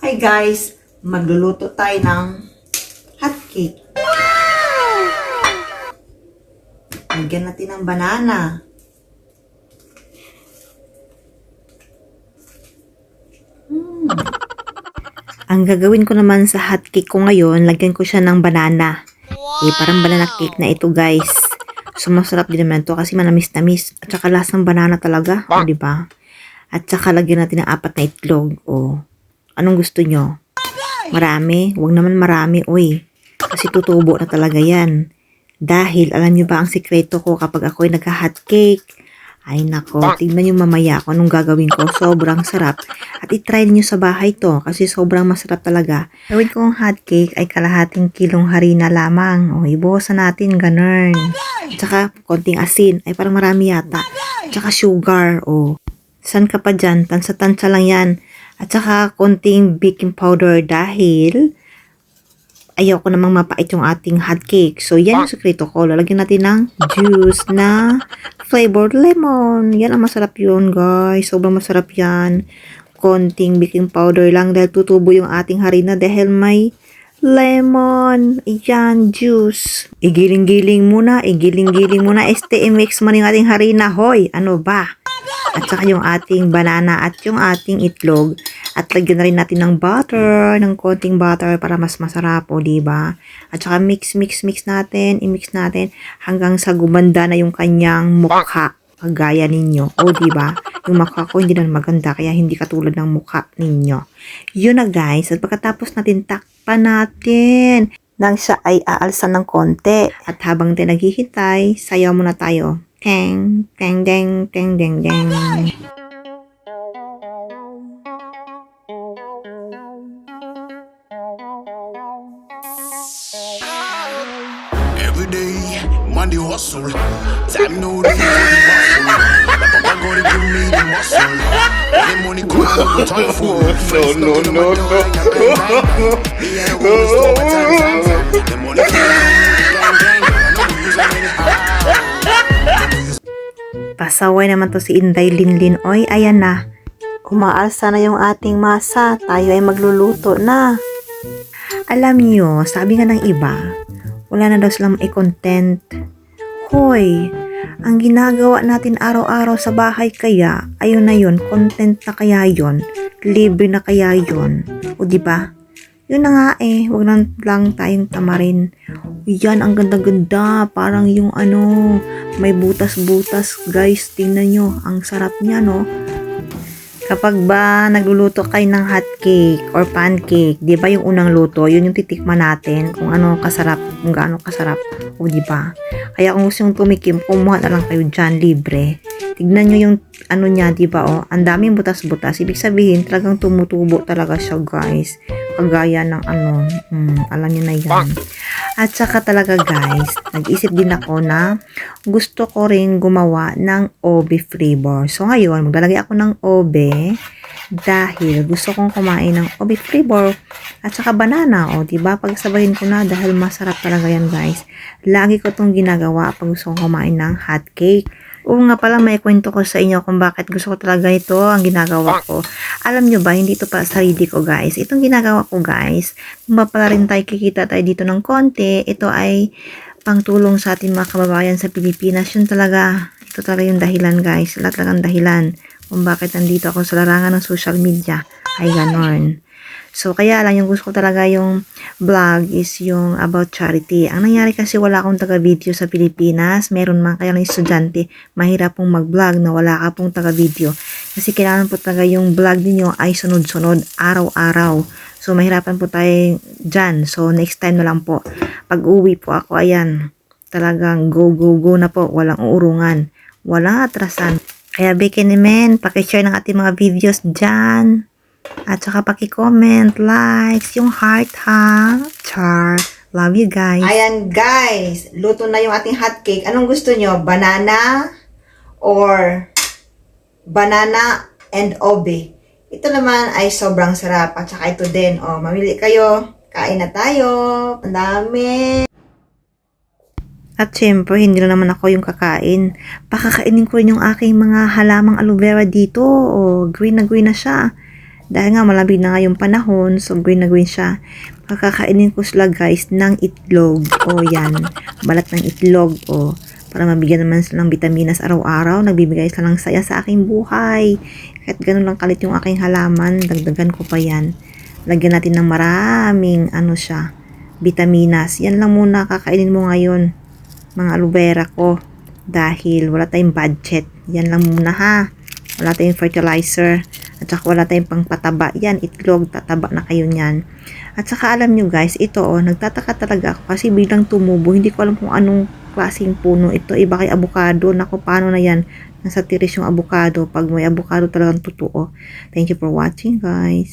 Hi guys, magluluto tayo ng hot cake. Lagyan natin ng banana. Hmm. Ang gagawin ko naman sa hot cake ko ngayon, lagyan ko siya ng banana. Eh, parang banana cake na ito guys. So, masarap din naman to kasi manamis-namis. At saka lasang banana talaga. O, di ba? At saka lagyan natin ng apat na itlog. O, anong gusto nyo? Marami? Huwag naman marami, uy. Kasi tutubo na talaga yan. Dahil, alam nyo ba ang sikreto ko kapag ako'y nagka-hot cake? Ay nako, tignan nyo mamaya kung anong gagawin ko. Sobrang sarap. At itry niyo sa bahay to kasi sobrang masarap talaga. Gawin kong hot cake ay kalahating kilong harina lamang. O, ibuhosan natin, ganun. Tsaka, konting asin. Ay, parang marami yata. Tsaka sugar. O, san ka pa dyan? Tansa-tansa lang yan. At saka, konting baking powder dahil ayaw ko namang mapait yung ating hot cake. So, yan yung sekreto ko. Lalagyan natin ng juice na flavored lemon. Yan ang masarap yun, guys. Sobrang masarap yan. Konting baking powder lang dahil tutubo yung ating harina dahil may lemon. Ayan, juice. Igiling-giling muna. Igiling-giling muna. Mo na yung ating harina. Hoy, ano ba? At saka yung ating banana at yung ating itlog. At lagyan na rin natin ng butter, ng konting butter para mas masarap, o diba? At saka mix, mix, mix natin, i-mix natin hanggang sa gumanda na yung kanyang mukha. Kagaya ninyo. O diba? Yung mukha ko hindi na maganda kaya hindi katulad ng mukha ninyo. Yun na guys. At pagkatapos natin takpan natin nang siya ay aalsan ng konti. At habang tayo sayaw muna tayo. Dang, dang, dang, dang, dang, dang. Every day, Monday hustle. Time no day, Papa gonna give me the muscle. The money come out of time fool. No, no, no, no. The money come out of time. Pasaway naman to si Inday Linlin. Oy, ayan na. Umaalsa na yung ating masa. Tayo ay magluluto na. Alam niyo, sabi nga ng iba, wala na daw silang i-content. Hoy, ang ginagawa natin araw-araw sa bahay kaya, ayun na yun, content na kaya yun, libre na kaya yun. O ba? Yun na nga eh, wag lang, lang tayong tamarin. Yan, ang ganda-ganda. Parang yung ano, may butas-butas. Guys, tingnan nyo. Ang sarap niya, no? Kapag ba nagluluto kayo ng hot cake or pancake, 'di ba yung unang luto, yun yung titikman natin kung ano kasarap, kung gaano kasarap, o 'di ba? Kaya kung gusto yung tumikim, kumuha na lang kayo diyan libre. Tignan nyo yung ano niya, 'di ba? Oh, ang daming butas-butas. Ibig sabihin, talagang tumutubo talaga siya, guys. Kagaya ng ano, hmm, alam niyo na 'yan. At saka talaga guys, nag-isip din ako na gusto ko rin gumawa ng obe flavor. So ngayon, maglalagay ako ng obe dahil gusto kong kumain ng obe flavor at saka banana. O, diba? Pagsabahin ko na dahil masarap talaga yan guys. Lagi ko itong ginagawa pag gusto kong kumain ng hot cake. Oo nga pala, may kwento ko sa inyo kung bakit gusto ko talaga ito ang ginagawa ko. Alam nyo ba, hindi ito para sa sarili ko guys. Itong ginagawa ko guys, kung pala rin tayo kikita tayo dito ng konti, ito ay pangtulong sa ating mga kababayan sa Pilipinas. Yun talaga, ito talaga yung dahilan guys. Lahat lang ang dahilan kung bakit nandito ako sa larangan ng social media. Ay ganon. So, kaya lang, yung gusto ko talaga yung vlog is yung about charity. Ang nangyari kasi wala akong taga-video sa Pilipinas. Meron man kaya ng estudyante, mahirap pong mag-vlog na wala ka pong taga-video. Kasi kailangan po talaga yung vlog niyo ay sunod-sunod, araw-araw. So, mahirapan po tayo dyan. So, next time na lang po. Pag uwi po ako, ayan, talagang go, go, go na po. Walang uurungan. Walang atrasan. Kaya, Becky men, pakishare ng ating mga videos dyan. At saka paki-comment, likes, yung heart ha. Char. Love you guys. Ayan guys, luto na yung ating hot cake. Anong gusto nyo? Banana or banana and obe? Ito naman ay sobrang sarap. At saka ito din. O, mamili kayo. Kain na tayo. Ang dami. At syempre, hindi na naman ako yung kakain. Pakakainin ko rin yung aking mga halamang aloe vera dito. O, green na green na siya. Dahil nga malamig na nga yung panahon, so green na green siya. Pakakainin ko sila guys ng itlog. O yan, balat ng itlog. O, para mabigyan naman sila ng vitaminas araw-araw. Nagbibigay sila ng saya sa aking buhay. Kahit ganun lang kalit yung aking halaman, dagdagan ko pa yan. Lagyan natin ng maraming ano siya, vitaminas. Yan lang muna kakainin mo ngayon, mga aloe vera ko. Dahil wala tayong budget. Yan lang muna ha. Wala tayong fertilizer. At saka wala tayong pangpataba. Yan, itlog, tataba na kayo niyan. At saka alam nyo guys, ito oh, nagtataka talaga ako kasi biglang tumubo. Hindi ko alam kung anong klaseng puno ito. Iba kay avocado. Naku, paano na yan? Nasa tiris yung avocado. Pag may avocado talagang totoo. Thank you for watching guys.